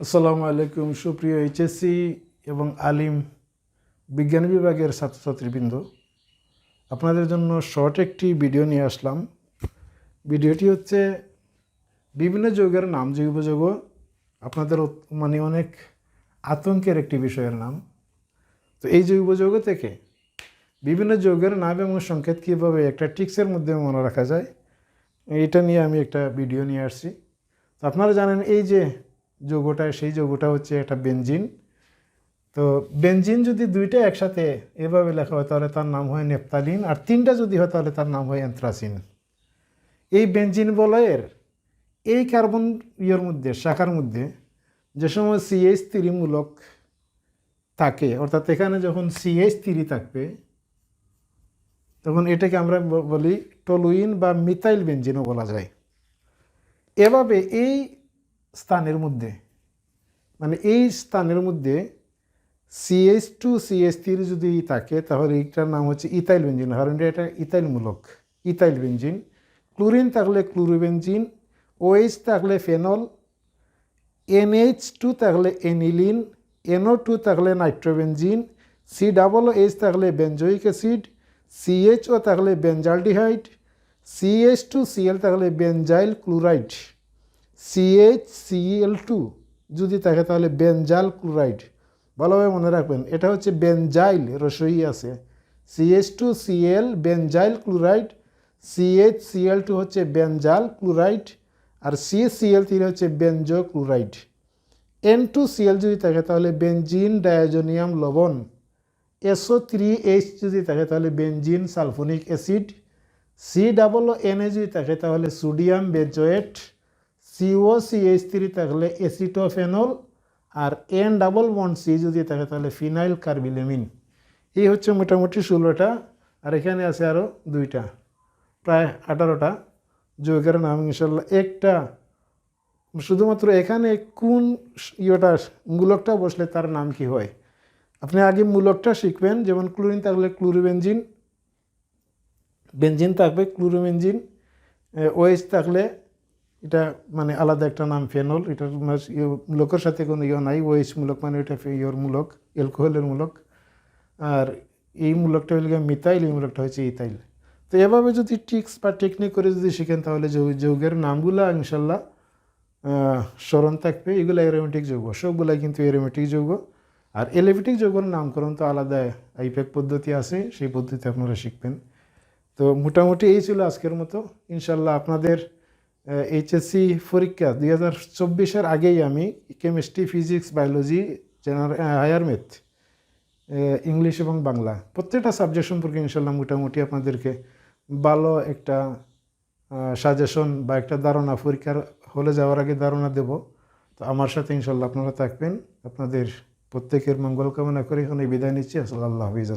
আসসালামু আলাইকুম, সুপ্রিয় এইচএসসি এবং আলিম বিজ্ঞান বিভাগের ছাত্রছাত্রীবৃন্দ। আপনাদের জন্য শর্ট একটি ভিডিও নিয়ে আসলাম। ভিডিওটি হচ্ছে বিভিন্ন যৌগের নাম জৈব যৌগ আপনাদের মানে অনেক আতঙ্কের একটি বিষয়ের নাম। তো এই জৈব যৌগ থেকে বিভিন্ন যৌগের নাম এবং সংকেত কীভাবে একটা টিক্সের মধ্যে মনে রাখা যায়, এটা নিয়ে আমি একটা ভিডিও নিয়ে আসছি। তো আপনারা জানেন এই যে যৌগটা, সেই যৌগটা হচ্ছে একটা বেঞ্জিন তো বেঞ্জিন যদি দুইটা একসাথে এভাবে লেখা হয়, তাহলে তার নাম হয় নেপতালিন, আর তিনটা যদি হয়, তাহলে তার নাম হয় অ্যান্থ্রাসিন। এই বেঞ্জিন বলয়ের, এই কার্বন ইয়ের মধ্যে, শাখার মধ্যে যে সময় সিএইচ মূলক থাকে, অর্থাৎ এখানে যখন সিএইচ থ্রি থাকবে, তখন এটাকে আমরা বলি টলুইন বা মিথাইল বেঞ্জিনও বলা যায়। এভাবে এই স্থানের মধ্যে। মানে এই স্থানের মধ্যে সিএস টু সিএস থ্রি যদি থাকে, তাহলে এইটার নাম হচ্ছে ইথাইল বেঞ্জিন কারণ এটা ইথাইলমূলক, ইথাইল বেঞ্জিন ক্লোরিন থাকলে ক্লোরোবেঞ্জিন ওএইচ থাকলে ফেনল এনএইচ টু থাকলে এনিলিন এনও টু থাকলে নাইট্রোবেঞ্জিন সি ডাবল এইচ থাকলে বেঞ্জয়িক অ্যাসিড সিএইচও থাকলে বেঞ্জালডিহাইড সিএইচ টু সিএল থাকলে বেঞ্জাইল ক্লোরাইড। সিএইচ টু যদি থাকে তাহলে বেঞ্জাল ক্লোরাইড ভালোভাবে মনে রাখবেন, এটা হচ্ছে বেঞ্জাইল রসই আছে। CH two CL benzyl chloride CH two হচ্ছে বেঞ্জাল ক্লোরাইড আর সিএসিএল থ্রি হচ্ছে benzo chloride N two CL যদি থাকে তাহলে বেঞ্জিন ডায়াজোনিয়াম লবণ। এসও থ্রি এইচ যদি থাকে তাহলে benzene sulphonic acid C double N A যদি থাকে তাহলে sodium benzoate CO CH three থাকলে এসিটোফেনল আর এন ডাবল ওয়ান সি যদি থাকে তাহলে ফিনাইল কার্বিলেমিন এই হচ্ছে মোটামুটি ষোলোটা, আর এখানে আছে আরও দুইটা, প্রায় আঠারোটা। যৌগের নাম ইনশাল্লাহ একটা। শুধুমাত্র এখানে কোন ইয়েটা, মূলকটা বসলে তার নাম কি হয়? আপনি আগে মূলকটা শিখবেন, যেমন ক্লোরিন থাকলে ক্লোরোবেঞ্জিন বেঞ্জিন থাকবে ক্লোরোবেঞ্জিন ওএইচ থাকলে এটা মানে আলাদা একটা নাম, ফেনল। এটার মাস- ইয়ে মূলকের সাথে কোনো ইয়ে নাই, ওএইচ মূলক মানে এটা ইয়ের মূলক, অ্যালকোহলের মূলক। আর এই মূলকটা হলে গিয়ে মিথাইল, এই মূলকটা হচ্ছে ইতাইল তো এভাবে যদি টিক্স বা টেকনিক করে যদি শিখেন, তাহলে যৌগের নামগুলো ইনশাল্লাহ স্মরণ থাকবে। এগুলো এরোমেটিক যৌগ। সবগুলো কিন্তু এরোমেটিক যৌগ। আর এলিভেটিক যৌগের নামকরণ তো আলাদা আইপ্যাক পদ্ধতি আছে, সেই পদ্ধতি আপনারা শিখবেন। তো মোটামুটি এই ছিল আজকের মতো। ইনশাল্লাহ আপনাদের এইচএসসি পরীক্ষা, দুই হাজার চব্বিশের আগেই আমি chemistry physics biology general higher math English এবং বাংলা, প্রত্যেকটা সাবজেক্ট সম্পর্কে ইনশাল্লাহ মোটামুটি আপনাদেরকে ভালো একটা সাজেশন বা একটা ধারণা, পরীক্ষার হলে যাওয়ার আগে ধারণা দেব। তো আমার সাথে ইনশাল্লাহ আপনারা থাকবেন। আপনাদের প্রত্যেকের মঙ্গল কামনা করে এখানে বিদায় নিচ্ছি। আসলে আল্লাহ হাফিজ